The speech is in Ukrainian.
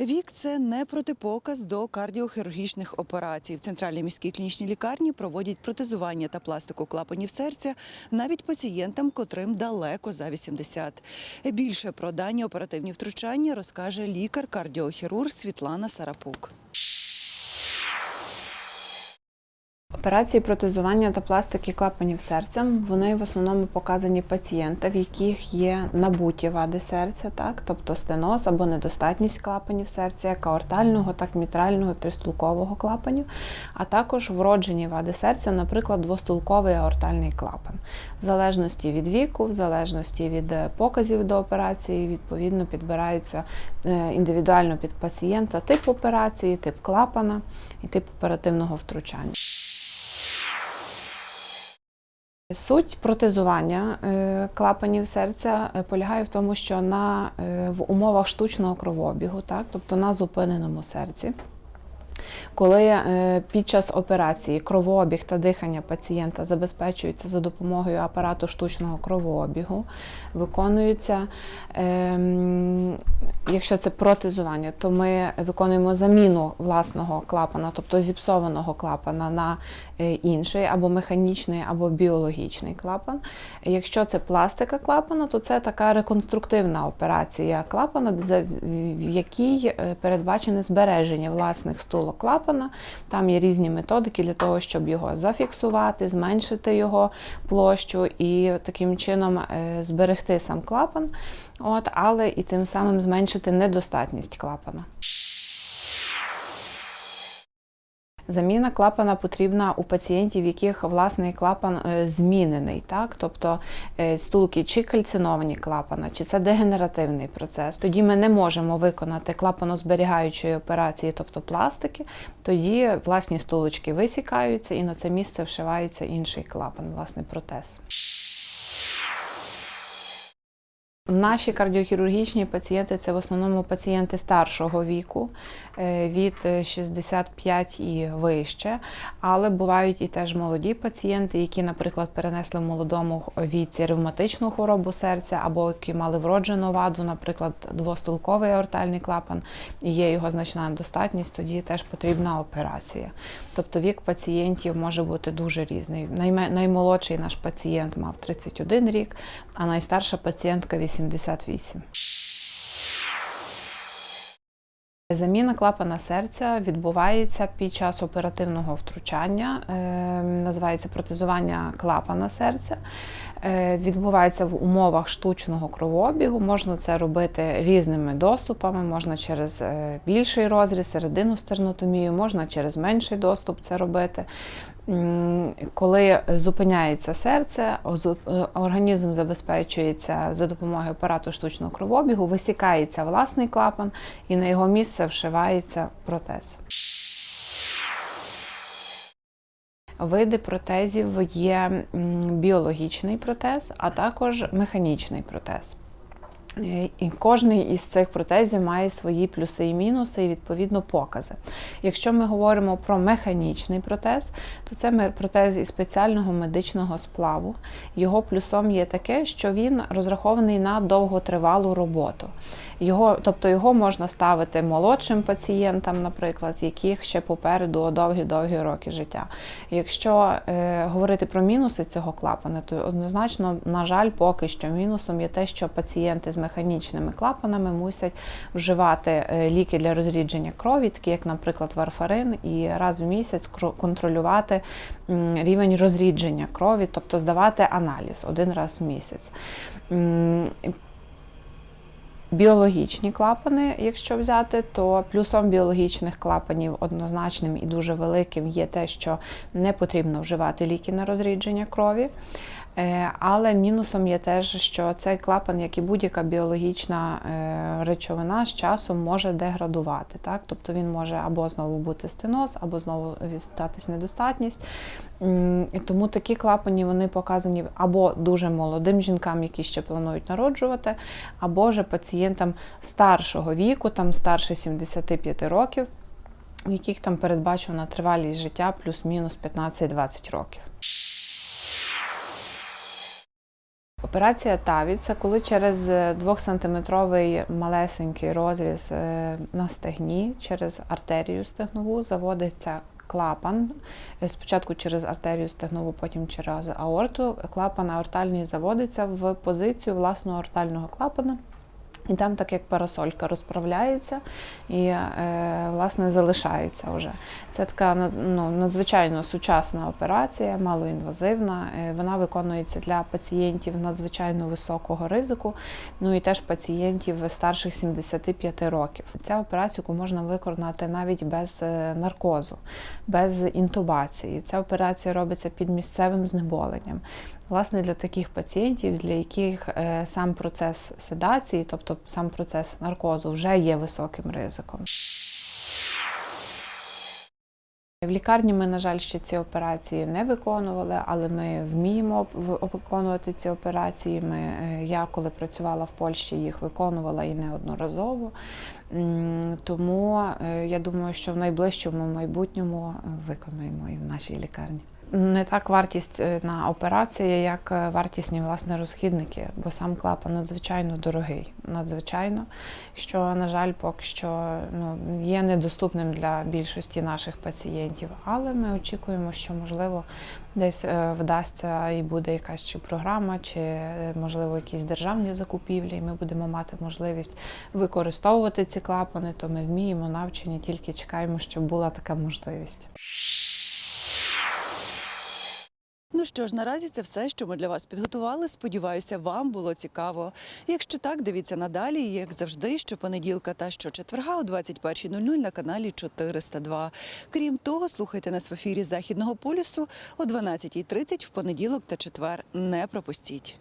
Вік це не протипоказ до кардіохірургічних операцій. В центральній міській клінічній лікарні проводять протезування та пластику клапанів серця навіть пацієнтам, котрим далеко за 80. Більше про дані оперативні втручання розкаже лікар-кардіохірург Світлана Сарапук. Операції протезування та пластики клапанів серця вони в основному показані пацієнта, в яких є набуті вади серця, так, тобто стеноз або недостатність клапанів серця, як аортального, так мітрального, тристулкового клапанів, а також вроджені вади серця, наприклад, двостулковий аортальний клапан. В залежності від віку, в залежності від е, показів до операції, відповідно підбирається е, індивідуально під пацієнта тип операції, тип клапана і тип оперативного втручання. Суть протезування е, клапанів серця е, полягає в тому, що на, е, в умовах штучного кровообігу, так, тобто на зупиненому серці, коли е, під час операції кровообіг та дихання пацієнта забезпечуються за допомогою апарату штучного кровообігу, виконуються, ем, якщо це протезування, то ми виконуємо заміну власного клапана, тобто зіпсованого клапана на е, інший, або механічний, або біологічний клапан. Якщо це пластика клапана, то це така реконструктивна операція клапана, в якій е, передбачене збереження власних стулок клапана. Там є різні методики для того, щоб його зафіксувати, зменшити його площу і таким чином е, зберегти сам клапан, от, але і тим самим зменшити недостатність клапана. Заміна клапана потрібна у пацієнтів, в яких власний клапан е, змінений, так? тобто е, стулки чи кальциновані клапана, чи це дегенеративний процес. Тоді ми не можемо виконати клапанозберігаючої операції, тобто пластики, тоді власні стулочки висікаються і на це місце вшивається інший клапан, власний протез. Наші кардіохірургічні пацієнти це в основному пацієнти старшого віку е, від е, 65 і вище, але бувають і теж молоді пацієнти, які, наприклад, перенесли в молодому віці ревматичну хворобу серця або які мали вроджену ваду, наприклад, двостулковий аортальний клапан, і є його значна недостатність, тоді теж потрібна операція. Тобто вік пацієнтів може бути дуже різний. Наймолодший наш пацієнт мав 31 рік, а найстарша пацієнтка 88. Заміна клапана серця відбувається під час оперативного втручання, е, називається протезування клапана серця. Е, Відбувається в умовах штучного кровообігу. Можна це робити різними доступами, можна через е, більший розріз, середину стернотомію, можна через менший доступ це робити. Коли зупиняється серце, е, організм забезпечується за допомогою апарату штучного кровообігу, висікається власний клапан і на його місце вшивається протез. Види протезів є біологічний протез, а також механічний протез. І кожний із цих протезів має свої плюси і мінуси, і відповідно покази. Якщо ми говоримо про механічний протез, то це протез із спеціального медичного сплаву. Його плюсом є таке, що він розрахований на довготривалу роботу. Його, тобто його можна ставити молодшим пацієнтам, наприклад, яких ще попереду довгі-довгі роки життя. Якщо е, говорити про мінуси цього клапана, то однозначно, на жаль, поки що мінусом є те, що пацієнти з механічними клапанами мусять вживати е, ліки для розрідження крові, такі як, наприклад, варфарин, і раз в місяць контролювати рівень розрідження крові, тобто здавати аналіз один раз в місяць. Біологічні клапани, якщо взяти, то плюсом біологічних клапанів однозначним і дуже великим є те, що не потрібно вживати ліки на розрідження крові. Е, Але мінусом є теж, що цей клапан, як і будь-яка біологічна е, речовина, з часом може деградувати. Так? Тобто він може або знову бути стеноз, або знову статись недостатність. Тому такі клапані вони показані або дуже молодим жінкам, які ще планують народжувати, або ж пацієнтам старшого віку, там старше 75 років, у яких там передбачена тривалість життя плюс-мінус 15-20 років. Операція ТАВІ це коли через 2-сантиметровий малесенький розріз е, на стегні через артерію стегнову заводиться клапан. Е, Спочатку через артерію стегнову, потім через аорту. Клапан аортальний заводиться в позицію власного аортального клапана. І там, так як парасолька розправляється і е, власне залишається вже. Це така ну, надзвичайно сучасна операція, малоінвазивна. Е, Вона виконується для пацієнтів надзвичайно високого ризику, ну і теж пацієнтів старших 75 років. Ця операцію можна виконати навіть без е, наркозу, без інтубації. Ця операція робиться під місцевим знеболенням. Власне, для таких пацієнтів, для яких е, сам процес седації, тобто сам процес наркозу, вже є високим ризиком. В лікарні ми, на жаль, ще ці операції не виконували, але ми вміємо виконувати ці операції. Ми, е, я, коли працювала в Польщі, їх виконувала і неодноразово. Тому е, я думаю, що в найближчому майбутньому виконаємо і в нашій лікарні. Не так вартість е, на операції, як е, вартісні власне розхідники, бо сам клапан надзвичайно дорогий, надзвичайно, що, на жаль, поки що ну, є недоступним для більшості наших пацієнтів. Але ми очікуємо, що можливо десь е, вдасться і буде якась чи програма, чи можливо якісь державні закупівлі, і ми будемо мати можливість використовувати ці клапани, то ми вміємо, навчені, тільки чекаємо, щоб була така можливість. Ну що ж, наразі це все, що ми для вас підготували. Сподіваюся, вам було цікаво. Якщо так, дивіться надалі, як завжди, щопонеділка та щочетверга о 21.00 на каналі 402. Крім того, слухайте нас в ефірі Західного полюсу о 12.30 в понеділок та четвер. Не пропустіть.